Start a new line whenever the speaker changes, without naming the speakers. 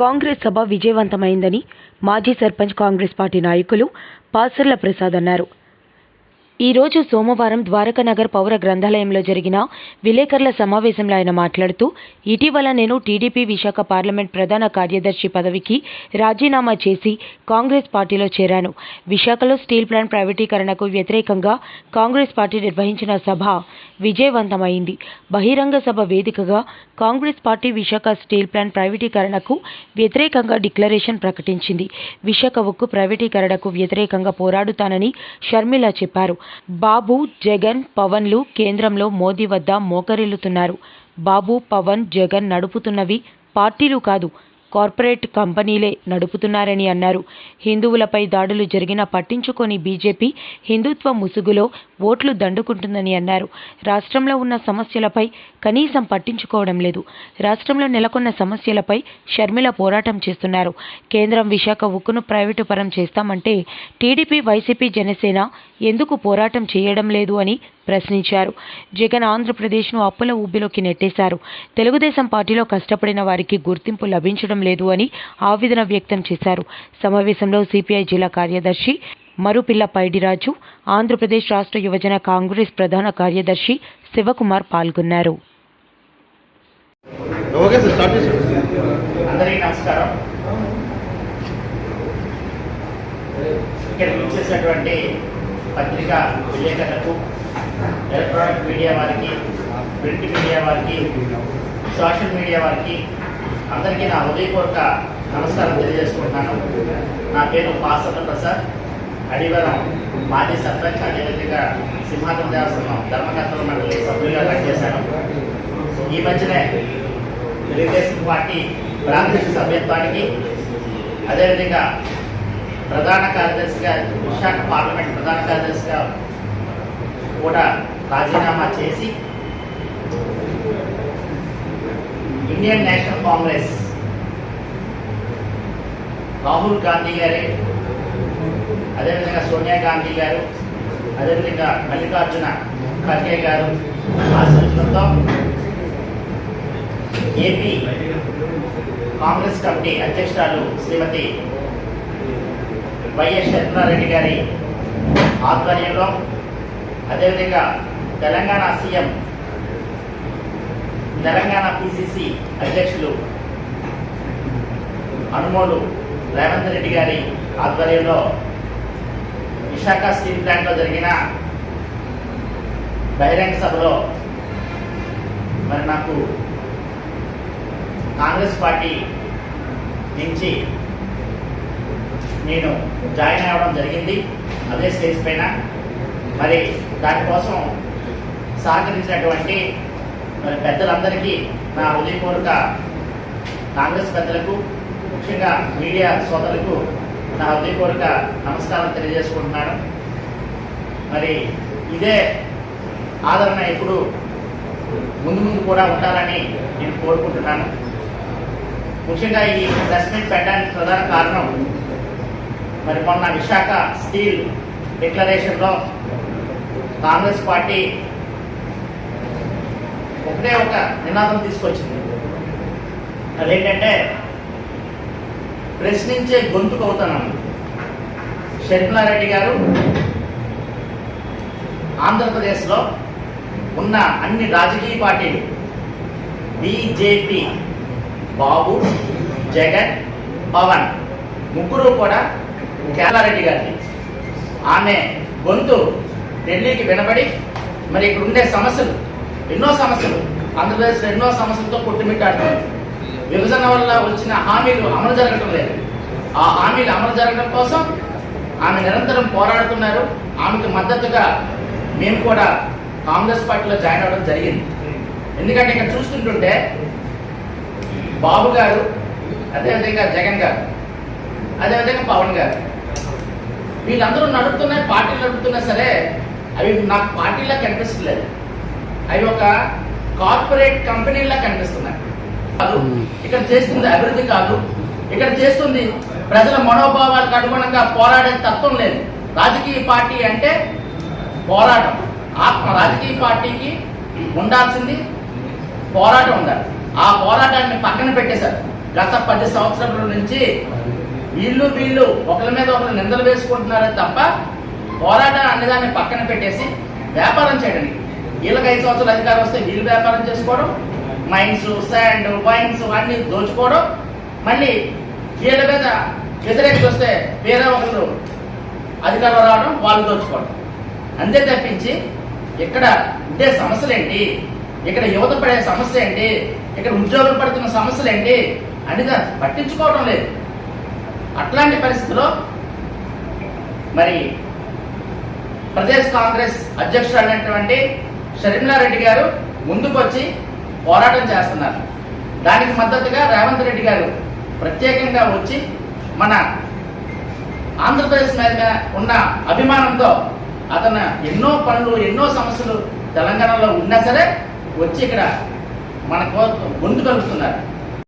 కాంగ్రెస్ సభ విజయవంతమైందని మాజీ సర్పంచ్ కాంగ్రెస్ పార్టీ నాయకులు పాసర్ల ప్రసాద్ అన్నారు. ఈ రోజు సోమవారం ద్వారకానగర్ పౌర గ్రంథాలయంలో జరిగిన విలేకరుల సమావేశంలో ఆయన మాట్లాడుతూ ఇటీవల నేను టీడీపీ విశాఖ పార్లమెంట్ ప్రధాన కార్యదర్శి పదవికి రాజీనామా చేసి కాంగ్రెస్ పార్టీలో చేరాను. విశాఖలో స్టీల్ ప్లాంట్ ప్రైవేటీకరణకు వ్యతిరేకంగా కాంగ్రెస్ పార్టీ నిర్వహించిన సభ విజయవంతమైంది. బహిరంగ సభ వేదికగా Congress party Visakha steel plant ప్రైవేటీకరణకు వ్యతిరేకంగా డిక్లరేషన్ ప్రకటించింది. విశాఖ ఉక్కు ప్రైవేటీకరణకు వ్యతిరేకంగా పోరాడుతానని షర్మిల చెప్పారు. బాబు జగన్ పవన్లు కేంద్రంలో మోదీ వద్ద మోకరిల్లుతున్నారు. బాబు పవన్ జగన్ నడుపుతున్నవి పార్టీలు కాదు కార్పొరేట్ కంపెనీలే నడుపుతున్నారని అన్నారు. హిందువులపై దాడులు జరిగినా పట్టించుకొని బీజేపీ హిందుత్వ ముసుగులో ఓట్లు దండుకుంటుందని అన్నారు. రాష్ట్రంలో ఉన్న సమస్యలపై కనీసం పట్టించుకోవడం లేదు. రాష్ట్రంలో నెలకొన్న సమస్యలపై షర్మిల పోరాటం చేస్తున్నారు. కేంద్రం విశాఖ ఉక్కును ప్రైవేటు పరం చేస్తామంటే టీడీపీ వైసీపీ జనసేన ఎందుకు పోరాటం చేయడం లేదు అని ప్రశ్నించారు. జగన్ ఆంధ్రప్రదేశ్ను అప్పుల ఊబిలోకి నెట్టేశారు. తెలుగుదేశం పార్టీలో కష్టపడిన వారికి గుర్తింపు లభించడం లేదు అని ఆవేదన వ్యక్తం చేశారు. సమావేశంలో సిపిఐ జిల్లా కార్యదర్శి మరుపిల్ల పైడిరాజు ఆంధ్రప్రదేశ్ రాష్ట్ర యువజన కాంగ్రెస్ ప్రధాన కార్యదర్శి శివకుమార్ పాల్గొన్నారు.
అందరికీ నమస్కారం. ఇక్కడ పత్రికా విలేకరులకు ఎలక్ట్రానిక్ మీడియా వారికి ప్రింట్ మీడియా వారికి సోషల్ మీడియా వారికి అందరికీ నా హృదయపూర్వక నమస్కారం తెలియజేసుకుంటున్నాను. నా పేరు పాసన్న ప్రసాద్. అడివరం మాజీ సర్పంచ్ అదేవిధంగా సింహాచలం దేవస్థానం ధర్మకర్తల మండలి సభ్యులుగా పనిచేశాను. ఈ మధ్యనే తెలుగుదేశం పార్టీ ప్రాంతీయ సభ్యత్వానికి అదేవిధంగా ప్రధాన కార్యదర్శిగా విశాఖ పార్లమెంట్ ప్రధాన కార్యదర్శిగా కూడా రాజీనామా చేసి ఇండియన్ నేషనల్ కాంగ్రెస్ రాహుల్ గాంధీ గారి అదేవిధంగా సోనియా గాంధీ గారు అదేవిధంగా మల్లికార్జున ఖర్గే గారు ఆశీస్సులతో ఏపీ కాంగ్రెస్ కమిటీ అధ్యక్షురాలు శ్రీమతి వైఎస్ శర్మారెడ్డి గారి ఆధ్వర్యంలో అదేవిధంగా తెలంగాణ సీఎం తెలంగాణ పిసిసి అధ్యక్షులు అనుమోలు రేవంత్ రెడ్డి గారి ఆధ్వర్యంలో విశాఖ స్టీల్ ప్లాంట్లో జరిగిన బహిరంగ సభలో మరి నాకు కాంగ్రెస్ పార్టీ నుంచి నేను జాయిన్ అవ్వడం జరిగింది. అదే స్టేజ్ పైన. మరి దానికోసం సహకరించినటువంటి మరి పెద్దలందరికీ నా హృదయపూర్వక కాంగ్రెస్ పెద్దలకు ముఖ్యంగా మీడియా సోదరులకు నా హృదయపూర్వక నమస్కారం తెలియజేసుకుంటున్నాను. మరి ఇదే ఆదరణ ఎప్పుడు ముందు ముందు కూడా ఉండాలని నేను కోరుకుంటున్నాను. ముఖ్యంగా ఈ ప్రెస్ మీట్ పెట్టడానికి ప్రధాన కారణం మరి మొన్న విశాఖ స్టీల్ డిక్లరేషన్లో కాంగ్రెస్ పార్టీ ఇప్పుడే ఒక నినాదం తీసుకొచ్చింది. అదేంటంటే ప్రశ్నించే గొంతుకు అవుతున్నాను. షర్మిలారెడ్డి గారు ఆంధ్రప్రదేశ్లో ఉన్న అన్ని రాజకీయ పార్టీలు బీజేపీ బాబు జగన్ పవన్ ముగ్గురు కూడా కేరళారెడ్డి గారిని. ఆమె గొంతు ఢిల్లీకి వినబడి మరి ఇక్కడ ఉండే సమస్యలు ఎన్నో సమస్యలు. ఆంధ్రప్రదేశ్లో ఎన్నో సమస్యలతో కొట్టుమిట్టాడుతుంది విభజన వల్ల వచ్చిన హామీలు అమలు జరగటం లేదు. ఆ హామీలు అమలు జరగడం కోసం ఆమె నిరంతరం పోరాడుతున్నారు. ఆమెకు మద్దతుగా మేము కూడా కాంగ్రెస్ పార్టీలో జాయిన్ అవ్వడం జరిగింది. ఎందుకంటే ఇక్కడ చూస్తుంటుంటే బాబు గారు అదేవిధంగా జగన్ గారు అదేవిధంగా పవన్ గారు వీళ్ళందరూ నడుపుతున్నాయి పార్టీలు నడుపుతున్నా సరే అవి నాకు పార్టీలా కనిపిస్తలేదు. అవి ఒక కార్పొరేట్ కంపెనీలా కనిపిస్తున్నాయి కాదు ఇక్కడ చేస్తుంది అభివృద్ధి కాదు. ఇక్కడ చేస్తుంది ప్రజల మనోభావాలకు అనుగుణంగా పోరాడే తత్వం లేదు. రాజకీయ పార్టీ అంటే పోరాటం. ఆత్మ రాజకీయ పార్టీకి ఉండాల్సింది పోరాటం ఉండాలి. ఆ పోరాటాన్ని పక్కన పెట్టేశారు. గత పది సంవత్సరాల నుంచి వీళ్ళు వీళ్ళు ఒకరి మీద ఒకరు నిందలు వేసుకుంటున్నారే తప్ప పోరాటం అన్నదాన్ని పక్కన పెట్టేసి వ్యాపారం చేయడానికి వీళ్ళకి ఐదు సంవత్సరాలు అధికారం వస్తే వీళ్ళు వ్యాపారం చేసుకోవడం మైన్స్ శాండ్ వైన్స్ అన్ని దోచుకోవడం మళ్ళీ వీళ్ళ మీద వ్యతిరేకత వస్తే వేరే ఒకరు అధికారం రావడం వాళ్ళు దోచుకోవడం. అంతే తప్పించి ఇక్కడ ఉండే సమస్యలు ఏంటి ఇక్కడ యువత పడే సమస్య ఏంటి ఇక్కడ ఉద్యోగులు పడుతున్న సమస్యలు ఏంటి అనేది పట్టించుకోవడం లేదు. అట్లాంటి పరిస్థితిలో మరి ప్రదేశ్ కాంగ్రెస్ అధ్యక్షుడు అయినటువంటి షర్మిలారెడ్డి గారు ముందుకొచ్చి పోరాటం చేస్తున్నారు. దానికి మద్దతుగా రేవంత్ రెడ్డి గారు ప్రత్యేకంగా వచ్చి మన ఆంధ్రప్రదేశ్ మీద ఉన్న అభిమానంతో అతను ఎన్నో పనులు ఎన్నో సమస్యలు తెలంగాణలో ఉన్నా సరే వచ్చి ఇక్కడ మన కోసం గొంతు కలుపుతున్నారు